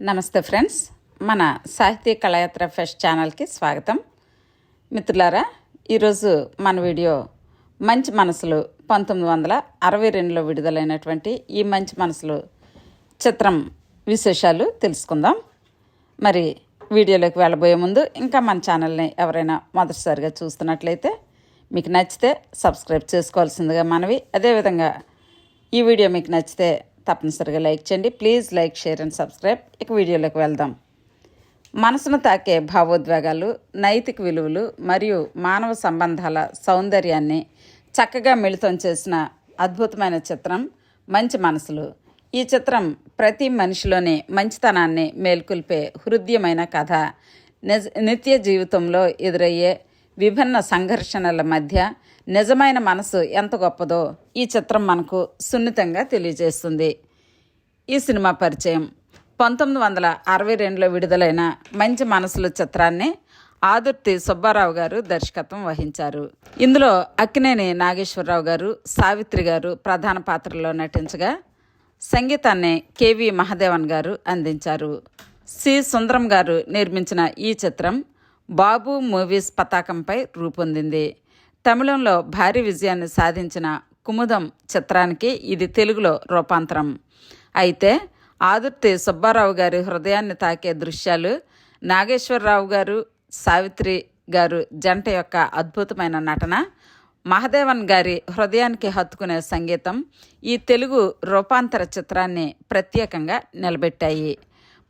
నమస్తే ఫ్రెండ్స్. మన సాహితీ కళయాత్ర ఫెస్ట్ ఛానల్కి స్వాగతం. మిత్రులారా ఈరోజు మన వీడియో మంచి మనసులు పంతొమ్మిది వందల అరవై రెండులో విడుదలైనటువంటి ఈ మంచి మనసులు చిత్రం విశేషాలు తెలుసుకుందాం. మరి వీడియోలోకి వెళ్ళబోయే ముందు ఇంకా మన ఛానల్ని ఎవరైనా మొదటిసారిగా చూస్తున్నట్లయితే మీకు నచ్చితే సబ్స్క్రైబ్ చేసుకోవాల్సిందిగా మనవి. అదేవిధంగా ఈ వీడియో మీకు నచ్చితే తప్పనిసరిగా లైక్ చేయండి. Please like share and subscribe. ఇక వీడియోలోకి వెళ్దాం. మనసును తాకే భావోద్వేగాలు నైతిక విలువలు మరియు మానవ సంబంధాల సౌందర్యాన్ని చక్కగా మిళితం చేసిన అద్భుతమైన చిత్రం మంచి మనసులు. ఈ చిత్రం ప్రతి మనిషిలోని మంచితనాన్ని మేల్కొల్పే హృదయమైన కథ. నిజ నిత్య జీవితంలో ఎదురయ్యే విభిన్న సంఘర్షణల మధ్య నిజమైన మనసు ఎంత గొప్పదో ఈ చిత్రం మనకు సున్నితంగా తెలియజేస్తుంది. ఈ సినిమా పరిచయం పంతొమ్మిది వందల అరవై రెండులో విడుదలైన మంచి మనసులు చిత్రాన్ని ఆదుర్తి సుబ్బారావు గారు దర్శకత్వం వహించారు. ఇందులో అక్కినేని నాగేశ్వరరావు గారు సావిత్రి గారు ప్రధాన పాత్రలో నటించగా సంగీతాన్ని కేవి మహాదేవన్ గారు అందించారు. సి సుందరం గారు నిర్మించిన ఈ చిత్రం బాబు మూవీస్ పతాకంపై రూపొందింది. తమిళంలో భారీ విజయాన్ని సాధించిన కుముదం చిత్రానికి ఇది తెలుగులో రూపాంతరం. అయితే ఆదుర్తి సుబ్బారావు గారి హృదయాన్ని తాకే దృశ్యాలు నాగేశ్వరరావు గారు సావిత్రి గారు జంట యొక్క అద్భుతమైన నటన మహదేవన్ గారి హృదయానికి హత్తుకునే సంగీతం ఈ తెలుగు రూపాంతర చిత్రాన్ని ప్రత్యేకంగా నిలబెట్టాయి.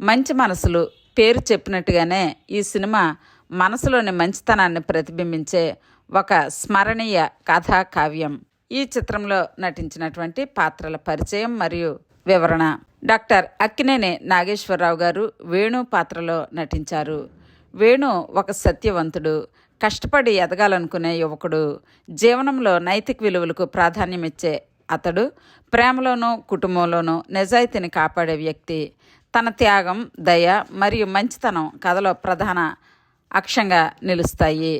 మంచి మనసులు పేరు చెప్పినట్టుగానే ఈ సినిమా మనసులోని మంచితనాన్ని ప్రతిబింబించే ఒక స్మరణీయ కథా కావ్యం ఈ చిత్రంలో నటించినటువంటి పాత్రల పరిచయం మరియు వివరణ డాక్టర్ అక్కినేని నాగేశ్వరరావు గారు వేణు పాత్రలో నటించారు. వేణు ఒక సత్యవంతుడు కష్టపడి ఎదగాలనుకునే యువకుడు జీవనంలో నైతిక విలువలకు ప్రాధాన్యమిచ్చే అతడు ప్రేమలోనూ కుటుంబంలోనూ నిజాయితీని కాపాడే వ్యక్తి. తన త్యాగం దయ మరియు మంచితనం కథలో ప్రధాన అక్షంగా నిలుస్తాయి.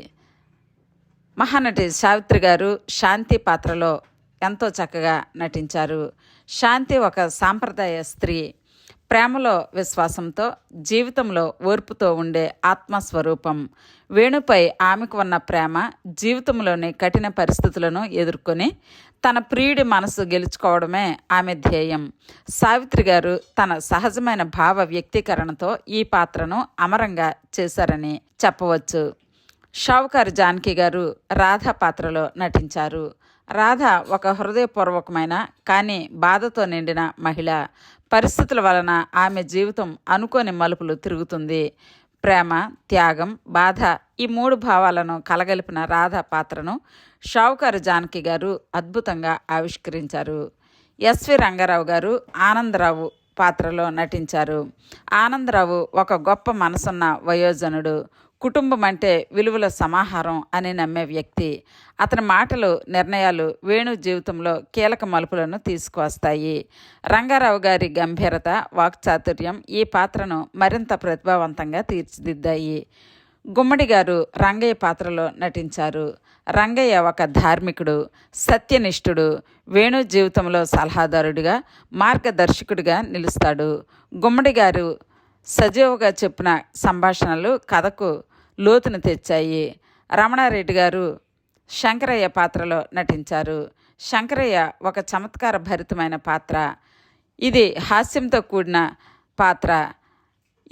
మహానటి సావిత్రి గారు శాంతి పాత్రలో ఎంతో చక్కగా నటించారు. శాంతి ఒక సాంప్రదాయ స్త్రీ. ప్రేమలో విశ్వాసంతో జీవితంలో ఓర్పుతో ఉండే ఆత్మస్వరూపం. వేణుపై ఆమెకు ఉన్న ప్రేమ జీవితంలోని కఠిన పరిస్థితులను ఎదుర్కొని తన ప్రియుడి మనసు గెలుచుకోవడమే ఆమె ధ్యేయం. సావిత్రి గారు తన సహజమైన భావ వ్యక్తీకరణతో ఈ పాత్రను అమరంగా చేశారని చెప్పవచ్చు. షావుకారు జానకి గారు రాధ పాత్రలో నటించారు. రాధ ఒక హృదయపూర్వకమైన కానీ బాధతో నిండిన మహిళ. పరిస్థితుల వలన ఆమె జీవితం అనుకోని మలుపులు తిరుగుతుంది. ప్రేమ త్యాగం బాధ ఈ మూడు భావాలను కలగలిపిన రాధ పాత్రను షావుకారు జానకి గారు అద్భుతంగా ఆవిష్కరించారు. ఎస్వి రంగారావు గారు ఆనందరావు పాత్రలో నటించారు. ఆనందరావు ఒక గొప్ప మనసున్న వయోజనుడు. కుటుంబం అంటే విలువల సమాహారం అని నమ్మే వ్యక్తి అతని మాటలు నిర్ణయాలు వేణు జీవితంలో కీలక మలుపులను తీసుకువస్తాయి. రంగారావు గారి గంభీరత వాక్చాతుర్యం ఈ పాత్రను మరింత ప్రతిభావంతంగా తీర్చిదిద్దాయి. గుమ్మడి గారు రంగయ్య పాత్రలో నటించారు. రంగయ్య ఒక ధార్మికుడు సత్యనిష్ఠుడు వేణు జీవితంలో సలహాదారుడిగా మార్గదర్శకుడిగా నిలుస్తాడు. గుమ్మడి గారు సజీవుగా చెప్పిన సంభాషణలు కథకు లోతును తెచ్చాయి. రమణారెడ్డి గారు శంకరయ్య పాత్రలో నటించారు. శంకరయ్య ఒక చమత్కార భరితమైన పాత్ర. ఇది హాస్యంతో కూడిన పాత్ర.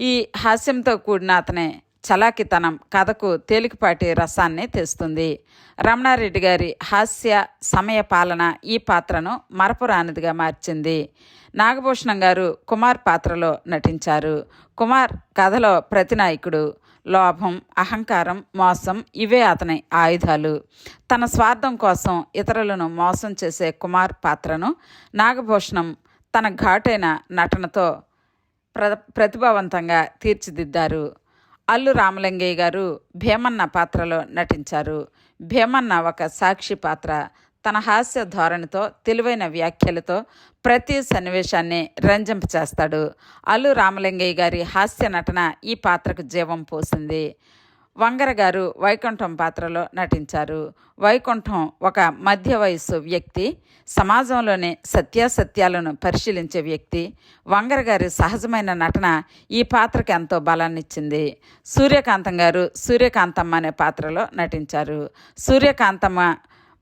ఈ హాస్యంతో కూడిన అతనే చలాకితనం కథకు తేలికపాటి రసాన్ని తెస్తుంది. రమణారెడ్డి గారి హాస్య సమయ పాలన ఈ పాత్రను మరపురానిదిగా మార్చింది. నాగభూషణం గారు కుమార్ పాత్రలో నటించారు. కుమార్ కథలో ప్రతినాయకుడు. లోభం అహంకారం మోసం ఇవే అతని ఆయుధాలు. తన స్వార్థం కోసం ఇతరులను మోసం చేసే కుమార్ పాత్రను నాగభూషణం తన ఘాటైన నటనతో ప్ర ప్రతిభావంతంగా తీర్చిదిద్దారు. అల్లు రామలింగయ్య గారు భీమన్న పాత్రలో నటించారు. భీమన్న ఒక సాక్షి పాత్ర. తన హాస్య ధోరణితో తెలివైన వ్యాఖ్యలతో ప్రతి సన్నివేశాన్ని రంజింపచేస్తాడు అల్లు రామలింగయ్య గారి హాస్య నటన ఈ పాత్రకు జీవం పోసింది. వంగర గారు వైకుంఠం పాత్రలో నటించారు. వైకుంఠం ఒక మధ్య వయస్సు వ్యక్తి సమాజంలోని సత్యాసత్యాలను పరిశీలించే వ్యక్తి. వంగర గారి సహజమైన నటన ఈ పాత్రకి ఎంతో బలాన్నిచ్చింది. సూర్యకాంతం గారు సూర్యకాంతమ్మ అనే పాత్రలో నటించారు. సూర్యకాంతమ్మ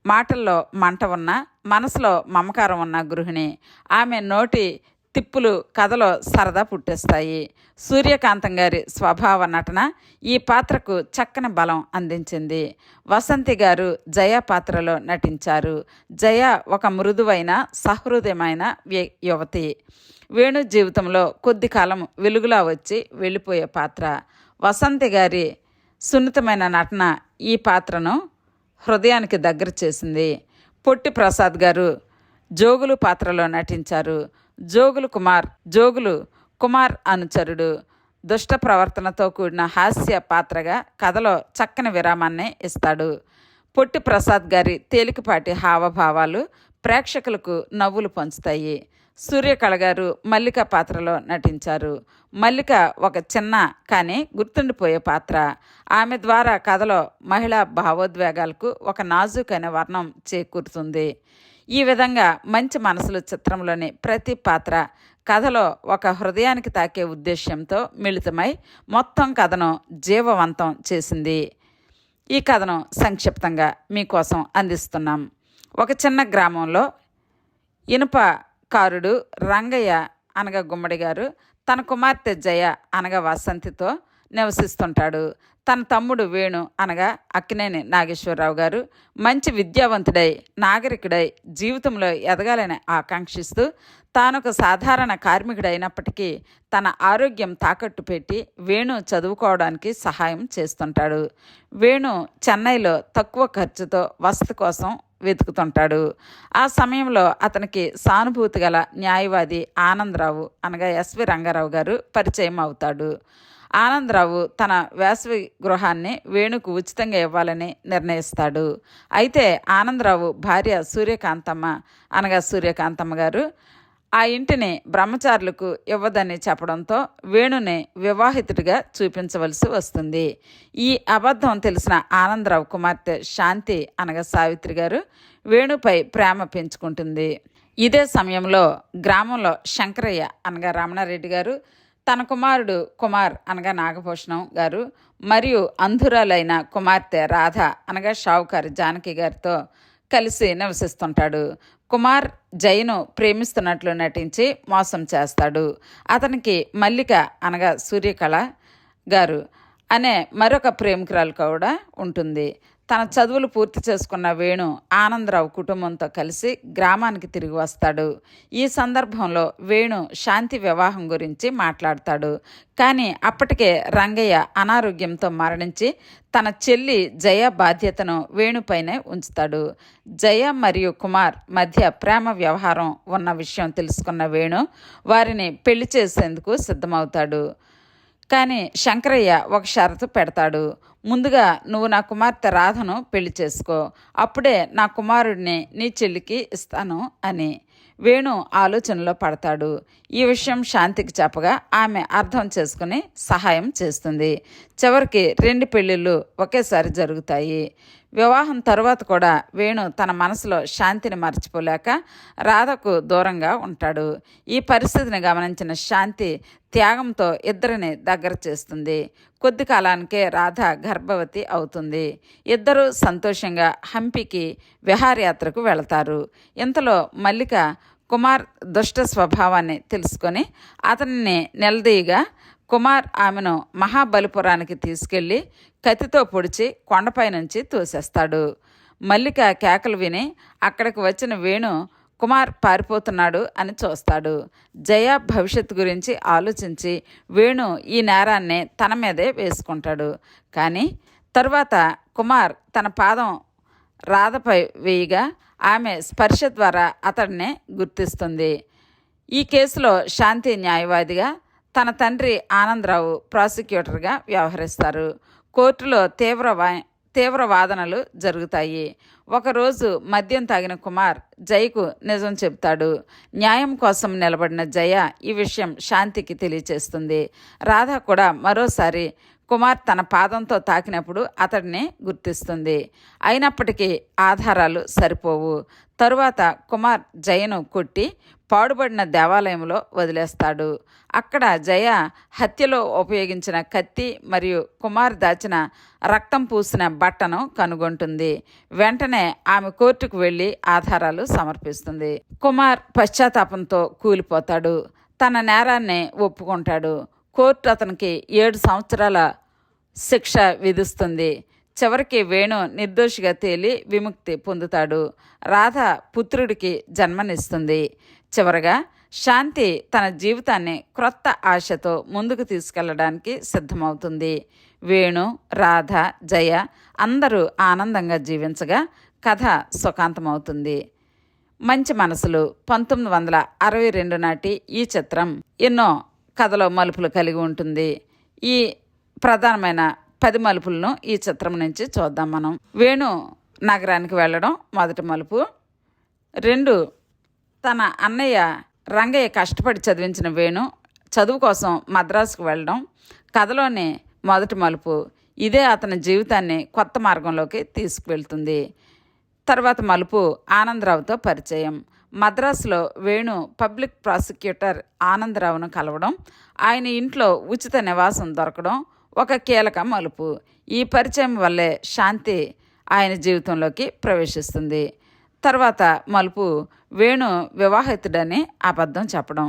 మాటల్లో మంట ఉన్న మనసులో మమకారం ఉన్న గృహిణి. ఆమె నోటి తిప్పులు కథలో సరదా పుట్టేస్తాయి. సూర్యకాంతం గారి స్వభావ నటన ఈ పాత్రకు చక్కని బలం అందించింది. వసంతి గారు జయ పాత్రలో నటించారు. జయ ఒక మృదువైన సహృదయమైన వ్య- యువతి. వేణు జీవితంలో కొద్ది కాలం వెలుగులా వచ్చి వెళ్ళిపోయే పాత్ర. వసంతి గారి సున్నితమైన నటన ఈ పాత్రను హృదయానికి దగ్గర చేసింది. పొట్టి ప్రసాద్ గారు జోగులు పాత్రలో నటించారు. జోగులు కుమార్ జోగులు కుమార్ అనుచరుడు. దుష్ట ప్రవర్తనతో కూడిన హాస్య పాత్రగా కథలో చక్కని విరామాన్ని ఇస్తాడు. పొట్టి ప్రసాద్ గారి తేలికపాటి హావభావాలు ప్రేక్షకులకు నవ్వులు పంచుతాయి. సూర్యకళ గారు మల్లిక పాత్రలో నటించారు. మల్లిక ఒక చిన్న కానీ గుర్తుండిపోయే పాత్ర. ఆమె ద్వారా కథలో మహిళా భావోద్వేగాలకు ఒక నాజుకైన వర్ణం చేకూరుతుంది. ఈ విధంగా మంచి మనసులు చిత్రంలోని ప్రతి పాత్ర కథలో ఒక హృదయానికి తాకే ఉద్దేశ్యంతో మిళితమై మొత్తం కథను జీవవంతం చేసింది. ఈ కథను సంక్షిప్తంగా మీకోసం అందిస్తున్నాం. ఒక చిన్న గ్రామంలో ఇనుప కారుడు రంగయ్య అనగా గుమ్మడి గారు తన కుమార్తె జయ అనగా వసంతితో నివసిస్తుంటాడు. తన తమ్ముడు వేణు అనగా అక్కినేని నాగేశ్వరరావు గారు మంచి విద్యావంతుడై నాగరికుడై జీవితంలో ఎదగాలని ఆకాంక్షిస్తూ తానొక సాధారణ కార్మికుడైనప్పటికీ తన ఆరోగ్యం తాకట్టు పెట్టి వేణు చదువుకోవడానికి సహాయం చేస్తుంటాడు. వేణు చెన్నైలో తక్కువ ఖర్చుతో వసతి కోసం వెతుకుతుంటాడు. ఆ సమయంలో అతనికి సానుభూతి గల న్యాయవాది ఆనందరావు అనగా ఎస్వి రంగారావు గారు పరిచయం అవుతాడు ఆనందరావు తన వేసవి గృహాన్ని వేణుకు ఉచితంగా ఇవ్వాలని నిర్ణయిస్తాడు. అయితే ఆనందరావు భార్య సూర్యకాంతమ్మ అనగా సూర్యకాంతమ్మ గారు ఆ ఇంటిని బ్రహ్మచారులకు ఇవ్వదని చెప్పడంతో వేణుని వివాహితుడిగా చూపించవలసి వస్తుంది. ఈ అబద్ధం తెలిసిన ఆనందరావు కుమార్తె శాంతి అనగా సావిత్రి గారు వేణుపై ప్రేమ పెంచుకుంటుంది. ఇదే సమయంలో గ్రామంలో శంకరయ్య అనగా రమణారెడ్డి గారు తన కుమారుడు కుమార్ అనగా నాగభూషణం గారు మరియు అంధురాలైన కుమార్తె రాధ అనగా షావుకారి జానకి గారితో కలిసి నివసిస్తుంటాడు. కుమార్ జైను ప్రేమిస్తున్నట్లు నటించి మోసం చేస్తాడు. అతనికి మల్లిక అనగా సూర్యకళ గారు అనే మరొక ప్రేమికురాలు కూడా ఉంటుంది. తన చదువులు పూర్తి చేసుకున్న వేణు ఆనందరావు కుటుంబంతో కలిసి గ్రామానికి తిరిగి వస్తాడు. ఈ సందర్భంలో వేణు శాంతి వివాహం గురించి మాట్లాడతాడు. కానీ అప్పటికే రంగయ్య అనారోగ్యంతో మరణించి తన చెల్లి జయ బాధ్యతను వేణుపైనే ఉంచుతాడు. జయ మరియు కుమార్ మధ్య ప్రేమ వ్యవహారం ఉన్న విషయం తెలుసుకున్న వేణు వారిని పెళ్ళి చేసేందుకు సిద్ధమవుతాడు. కానీ శంకరయ్య ఒక షరతు పెడతాడు. ముందుగా నువ్వు నా కుమార్తె రాధను పెళ్ళి చేసుకో. అప్పుడే నా కుమారుడిని నీ చెల్లికి ఇస్తాను అని వేణు ఆలోచనలో పడతాడు. ఈ విషయం శాంతికి చెప్పగా ఆమె అర్థం చేసుకుని సహాయం చేస్తుంది. చివరికి రెండు పెళ్ళిళ్ళు ఒకేసారి జరుగుతాయి. వివాహం తరువాత కూడా వేణు తన మనసులో శాంతిని మర్చిపోలేక రాధకు దూరంగా ఉంటాడు. ఈ పరిస్థితిని గమనించిన శాంతి త్యాగంతో ఇద్దరిని దగ్గర చేస్తుంది. కొద్ది కాలానికే రాధ గర్భవతి అవుతుంది. ఇద్దరూ సంతోషంగా హంపికి విహారయాత్రకు వెళతారు. ఇంతలో మల్లిక కుమార్ దుష్ట స్వభావాన్ని తెలుసుకొని అతనిని నిలదీయగా కుమార్ ఆమెను మహాబలిపురానికి తీసుకెళ్ళి కత్తితో పొడిచి కొండపై నుంచి తోసేస్తాడు. మల్లిక కేకలు విని అక్కడికి వచ్చిన వేణు కుమార్ పారిపోతున్నాడు అని చూస్తాడు. జయ భవిష్యత్తు గురించి ఆలోచించి వేణు ఈ నేరాన్ని తన మీదే వేసుకుంటాడు. కానీ తరువాత కుమార్ తన పాదం రాధపై వేయగా ఆమె స్పర్శ ద్వారా అతడిని గుర్తిస్తుంది. ఈ కేసులో శాంతి న్యాయవాదిగా తన తండ్రి ఆనందరావు ప్రాసిక్యూటర్గా వ్యవహరిస్తారు. కోర్టులో తీవ్ర తీవ్ర వాదనలు జరుగుతాయి. ఒకరోజు మద్యం తాగిన కుమార్ జయకు నిజం చెప్తాడు న్యాయం కోసం నిలబడిన జయ ఈ విషయం శాంతికి తెలియచేస్తుంది. రాధ కూడా మరోసారి కుమార్ తన పాదంతో తాకినప్పుడు అతడిని గుర్తిస్తుంది. అయినప్పటికీ ఆధారాలు సరిపోవు. తరువాత కుమార్ జయను కొట్టి పాడుబడిన దేవాలయంలో వదిలేస్తాడు. అక్కడ జయ హత్యలో ఉపయోగించిన కత్తి మరియు కుమార్ దాచిన రక్తం పూసిన బట్టను కనుగొంటుంది. వెంటనే ఆమె కోర్టుకు వెళ్ళి ఆధారాలు సమర్పిస్తుంది. కుమార్ పశ్చాత్తాపంతో కూలిపోతాడు. తన నేరాన్ని ఒప్పుకుంటాడు. కోర్టు అతనికి ఏడు సంవత్సరాల శిక్ష విధిస్తుంది. చివరికి వేణు నిర్దోషిగా తేలి విముక్తి పొందుతాడు. రాధ పుత్రుడికి జన్మనిస్తుంది. చివరగా శాంతి తన జీవితాన్ని క్రొత్త ఆశతో ముందుకు తీసుకెళ్ళడానికి సిద్ధమవుతుంది. వేణు రాధ జయ అందరూ ఆనందంగా జీవించగా కథ సుఖాంతమవుతుంది. మంచి మనసులు పంతొమ్మిది వందల అరవై రెండు నాటి ఈ చిత్రం ఎన్నో కథలో మలుపులు కలిగి ఉంటుంది. ఈ ప్రధానమైన పది మలుపులను ఈ చిత్రం నుంచి చూద్దాం మనం. వేణు నగరానికి వెళ్ళడం మొదటి మలుపు. రెండు తన అన్నయ్య రంగయ్య కష్టపడి చదివించిన వేణు చదువు కోసం మద్రాసుకు వెళ్ళడం కథలోని మొదటి మలుపు ఇదే అతని జీవితాన్ని కొత్త మార్గంలోకి తీసుకువెళ్తుంది. తర్వాత మలుపు ఆనందరావుతో పరిచయం. మద్రాసులో వేణు పబ్లిక్ ప్రాసిక్యూటర్ ఆనందరావును కలవడం ఆయన ఇంట్లో ఉచిత నివాసం దొరకడం ఒక కీలక మలుపు. ఈ పరిచయం వల్లే శాంతి ఆయన జీవితంలోకి ప్రవేశిస్తుంది. తర్వాత మలుపు వేణు వివాహితుడని అబద్ధం చెప్పడం.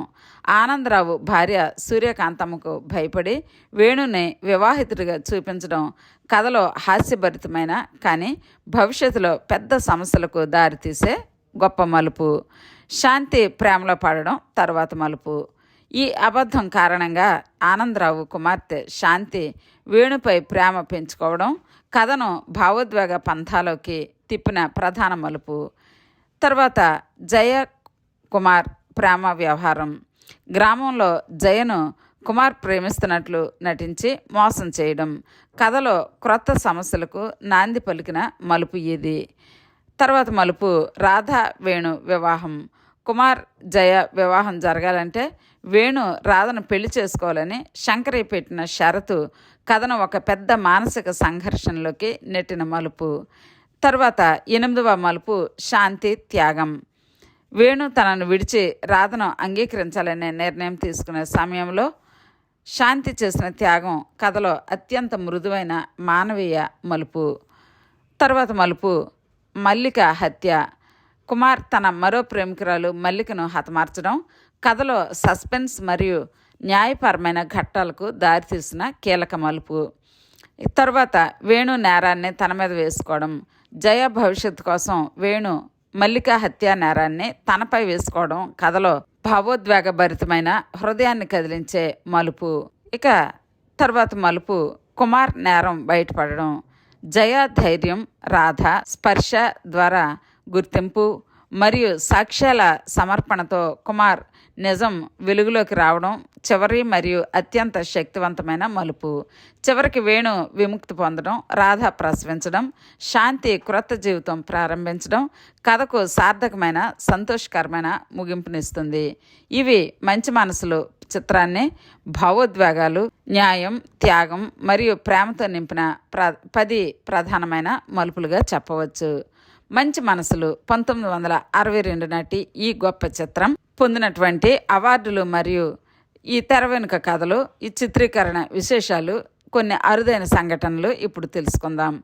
ఆనందరావు భార్య సూర్యకాంతమ్మకు భయపడి వేణుని వివాహితుడిగా చూపించడం కథలో హాస్యభరితమైన కానీ భవిష్యత్తులో పెద్ద సమస్యలకు దారితీసే గొప్ప మలుపు. శాంతి ప్రేమలో పడడం తర్వాత మలుపు. ఈ అబద్ధం కారణంగా ఆనందరావు కుమార్తె శాంతి వేణుపై ప్రేమ పెంచుకోవడం కథను భావోద్వేగ పంథాలోకి తిప్పిన ప్రధాన మలుపు. తర్వాత జయ కుమార్ ప్రేమ వ్యవహారం. గ్రామంలో జయను కుమార్ ప్రేమిస్తున్నట్లు నటించి మోసం చేయడం. కథలో క్రొత్త సమస్యలకు నాంది పలికిన మలుపు ఇది. తర్వాత మలుపు రాధా వేణు వివాహం. కుమార్ జయ వివాహం జరగాలంటే వేణు రాధను పెళ్ళి చేసుకోవాలని శంకరయ్య పెట్టిన షరతు కథను ఒక పెద్ద మానసిక సంఘర్షణలోకి నెట్టిన మలుపు. తర్వాత ఎనిమిదవ మలుపు శాంతి త్యాగం. వేణు తనను విడిచి రాధను అంగీకరించాలనే నిర్ణయం తీసుకునే సమయంలో శాంతి చేసిన త్యాగం కథలో అత్యంత మృదువైన మానవీయ మలుపు. తర్వాత మలుపు మల్లిక హత్య. కుమార్ తన మరో ప్రేమికురాలు మల్లికను హతమార్చడం కథలో సస్పెన్స్ మరియు న్యాయపరమైన ఘట్టాలకు దారితీసిన కీలక మలుపు. తర్వాత వేణు నేరాన్ని తన మీద వేసుకోవడం జయ భవిష్యత్తు కోసం వేణు మల్లిక హత్యా నేరాన్ని తనపై వేసుకోవడం కథలో భావోద్వేగభరితమైన హృదయాన్ని కదిలించే మలుపు. ఇక తర్వాత మలుపు కుమార్ నేరం బయటపడడం జయ ధైర్యం రాధ స్పర్శ ద్వారా గుర్తింపు మరియు సాక్ష్యాల సమర్పణతో కుమార్ నిజం వెలుగులోకి రావడం చివరి మరియు అత్యంత శక్తివంతమైన మలుపు. చివరికి వేణు విముక్తి పొందడం రాధ ప్రసవించడం శాంతి క్రొత్త జీవితం ప్రారంభించడం కథకు సార్థకమైన సంతోషకరమైన ముగింపునిస్తుంది. ఇవి మంచి మనసులు చిత్రాన్ని భావోద్వేగాలు న్యాయం త్యాగం మరియు ప్రేమతో నింపిన ప్ర పది ప్రధానమైన మలుపులుగా చెప్పవచ్చు. మంచి మనసులు పంతొమ్మిది వందల అరవై రెండు నాటి ఈ గొప్ప చిత్రం పొందినటువంటి అవార్డులు మరియు ఈ తెర వెనుక కథలు ఈ చిత్రీకరణ విశేషాలు కొన్ని అరుదైన సంఘటనలు ఇప్పుడు తెలుసుకుందాం.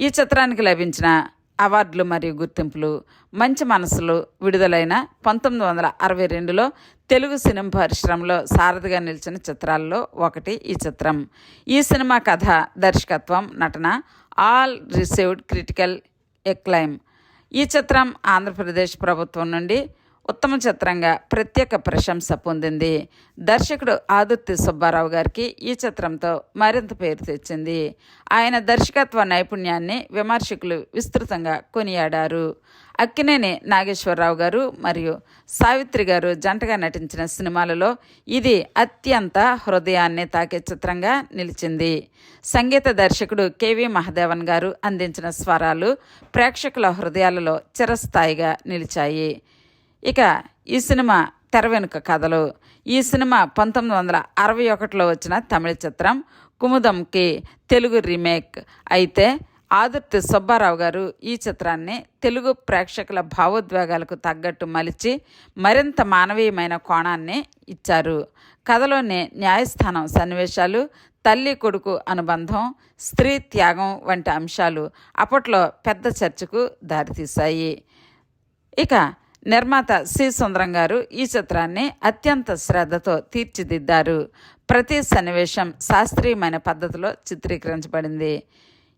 ఈ చిత్రానికి లభించిన అవార్డులు మరియు గుర్తింపులు మంచి మనసులు విడుదలైన పంతొమ్మిది వందల అరవై రెండులో తెలుగు సినిమా పరిశ్రమలో సారథిగా నిలిచిన చిత్రాల్లో ఒకటి ఈ చిత్రం. ఈ సినిమా కథ దర్శకత్వం నటన ఆల్ రిసీవ్డ్ క్రిటికల్ ఎక్లైమ్. ఈ చిత్రం ఆంధ్రప్రదేశ్ ప్రభుత్వం నుండి ఉత్తమ చిత్రంగా ప్రత్యేక ప్రశంస పొందింది. దర్శకుడు ఆదుర్తి సుబ్బారావు గారికి ఈ చిత్రంతో మరింత పేరు తెచ్చింది. ఆయన దర్శకత్వ నైపుణ్యాన్ని విమర్శకులు విస్తృతంగా కొనియాడారు. అక్కినేని నాగేశ్వరరావు గారు మరియు సావిత్రి గారు జంటగా నటించిన సినిమాలలో ఇది అత్యంత హృదయాన్ని తాకే చిత్రంగా నిలిచింది. సంగీత దర్శకుడు కెవి మహదేవన్ గారు అందించిన స్వరాలు ప్రేక్షకుల హృదయాలలో చిరస్థాయిగా నిలిచాయి. ఇక ఈ సినిమా తెర వెనుక కథలు. ఈ సినిమా పంతొమ్మిది వందల అరవై ఒకటిలో వచ్చిన తమిళ చిత్రం కుముదంకి తెలుగు రీమేక్. అయితే ఆదుర్తి సుబ్బారావు గారు ఈ చిత్రాన్ని తెలుగు ప్రేక్షకుల భావోద్వేగాలకు తగ్గట్టు మలిచి మరింత మానవీయమైన కోణాన్ని ఇచ్చారు. కథలోని న్యాయస్థానం సన్నివేశాలు తల్లి కొడుకు అనుబంధం స్త్రీ త్యాగం వంటి అంశాలు అప్పట్లో పెద్ద చర్చకు దారితీశాయి. ఇక నిర్మాత సి. సుందరం గారు ఈ చిత్రాన్ని అత్యంత శ్రద్ధతో తీర్చిదిద్దారు. ప్రతి సన్నివేశం శాస్త్రీయమైన పద్ధతిలో చిత్రీకరించబడింది.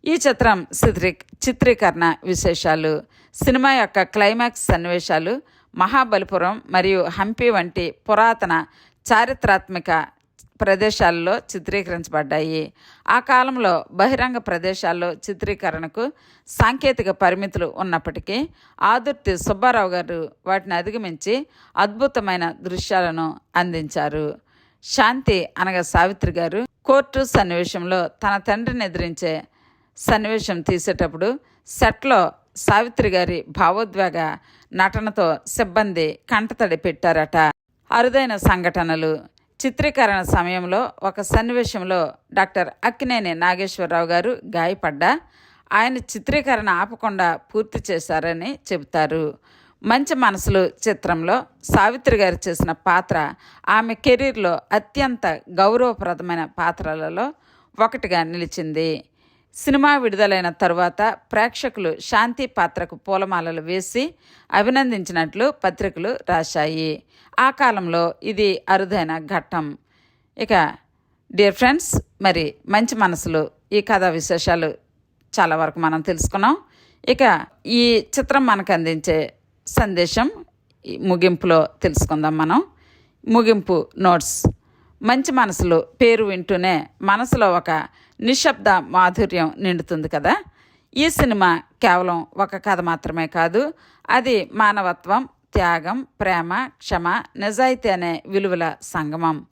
ఈ చిత్రం చిత్రీ చిత్రీకరణ విశేషాలు సినిమా యొక్క క్లైమాక్స్ సన్నివేశాలు మహాబలిపురం మరియు హంపి వంటి పురాతన చారిత్రాత్మక ప్రదేశాల్లో చిత్రీకరించబడ్డాయి. ఆ కాలంలో బహిరంగ ప్రదేశాల్లో చిత్రీకరణకు సాంకేతిక పరిమితులు ఉన్నప్పటికీ ఆదుర్తి సుబ్బారావు గారు వాటిని అధిగమించి అద్భుతమైన దృశ్యాలను అందించారు. శాంతి అనగా సావిత్రి గారు కోర్టు సన్నివేశంలో తన తండ్రిని ఎదిరించే సన్నివేశం తీసేటప్పుడు సెట్లో సావిత్రి గారి భావోద్వేగ నటనతో సిబ్బంది కంటతడి పెట్టారట. అరుదైన సంఘటనలు చిత్రీకరణ సమయంలో ఒక సన్నివేశంలో డాక్టర్ అక్కినేని నాగేశ్వరరావు గారు గాయపడ్డా. ఆయన చిత్రీకరణ ఆపకుండా పూర్తి చేశారని చెబుతారు. మంచి మనసులు చిత్రంలో సావిత్రి గారు చేసిన పాత్ర ఆమె కెరీర్లో అత్యంత గౌరవప్రదమైన పాత్రలలో ఒకటిగా నిలిచింది. సినిమా విడుదలైన తరువాత ప్రేక్షకులు శాంతి పాత్రకు పూలమాలలు వేసి అభినందించినట్లు పత్రికలు రాశాయి. ఆ కాలంలో ఇది అరుదైన ఘట్టం. ఇక డియర్ ఫ్రెండ్స్ మరి మంచి మనసులు ఈ కథా విశేషాలు చాలా వరకు మనం తెలుసుకున్నాం. ఇక ఈ చిత్రం మనకు అందించే సందేశం ముగింపులో తెలుసుకుందాం మనం. ముగింపు నోట్స్. మంచి మనసులు పేరు వింటూనే మనసులో ఒక నిశ్శబ్ద మాధుర్యం నిండుతుంది కదా? ఈ సినిమా కేవలం ఒక కథ మాత్రమే కాదు అది మానవత్వం త్యాగం ప్రేమ క్షమ నిజాయితీ అనే విలువల సంగమం.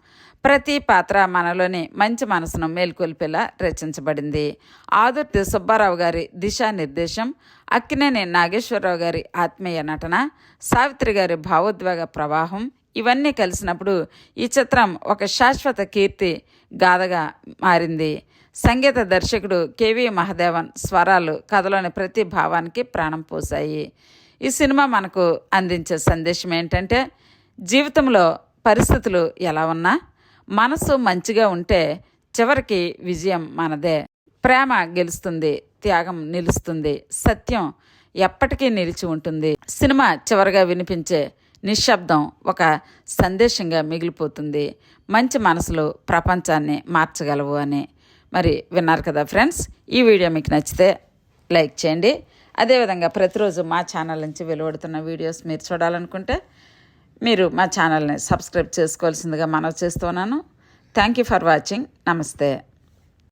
ప్రతి పాత్ర మనలోని మంచి మనసును మేల్కొల్పేలా రచించబడింది. ఆదుర్తి సుబ్బారావు గారి దిశానిర్దేశం అక్కినేని నాగేశ్వరరావు గారి ఆత్మీయ నటన సావిత్రి గారి భావోద్వేగ ప్రవాహం ఇవన్నీ కలిసినప్పుడు ఈ చిత్రం ఒక శాశ్వత కీర్తి గాథగా మారింది. సంగీత దర్శకుడు కెవి మహదేవన్ స్వరాలు కథలోని ప్రతి భావానికి ప్రాణం పోసాయి ఈ సినిమా మనకు అందించే సందేశం ఏంటంటే జీవితంలో పరిస్థితులు ఎలా ఉన్నా మనసు మంచిగా ఉంటే చివరికి విజయం మనదే. ప్రేమ గెలుస్తుంది త్యాగం నిలుస్తుంది సత్యం ఎప్పటికీ నిలిచి ఉంటుంది. సినిమా చివరిగా వినిపించే నిశ్శబ్దం ఒక సందేశంగా మిగిలిపోతుంది. మంచి మనసులు ప్రపంచాన్ని మార్చగలవు అని. మరి విన్నారు కదా ఫ్రెండ్స్ ఈ వీడియో మీకు నచ్చితే లైక్ చేయండి. అదేవిధంగా ప్రతిరోజు మా ఛానల్ నుంచి వెలువడుతున్న వీడియోస్ మీరు చూడాలనుకుంటే మీరు మా ఛానల్ని సబ్స్క్రైబ్ చేసుకోవాల్సిందిగా మనవి చేస్తున్నాను థ్యాంక్ యూ ఫర్ వాచింగ్ నమస్తే.